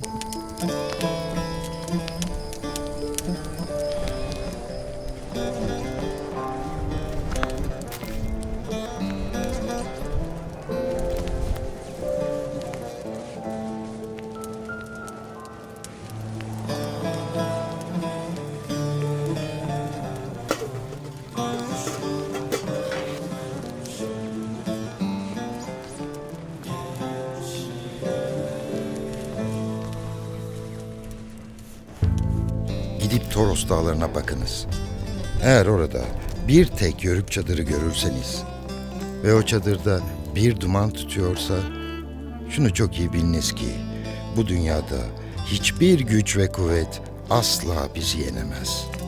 Thank you. Gidip Toros dağlarına bakınız. Eğer orada bir tek yörük çadırı görürseniz ve o çadırda bir duman tutuyorsa şunu çok iyi biliniz ki bu dünyada hiçbir güç ve kuvvet asla bizi yenemez.''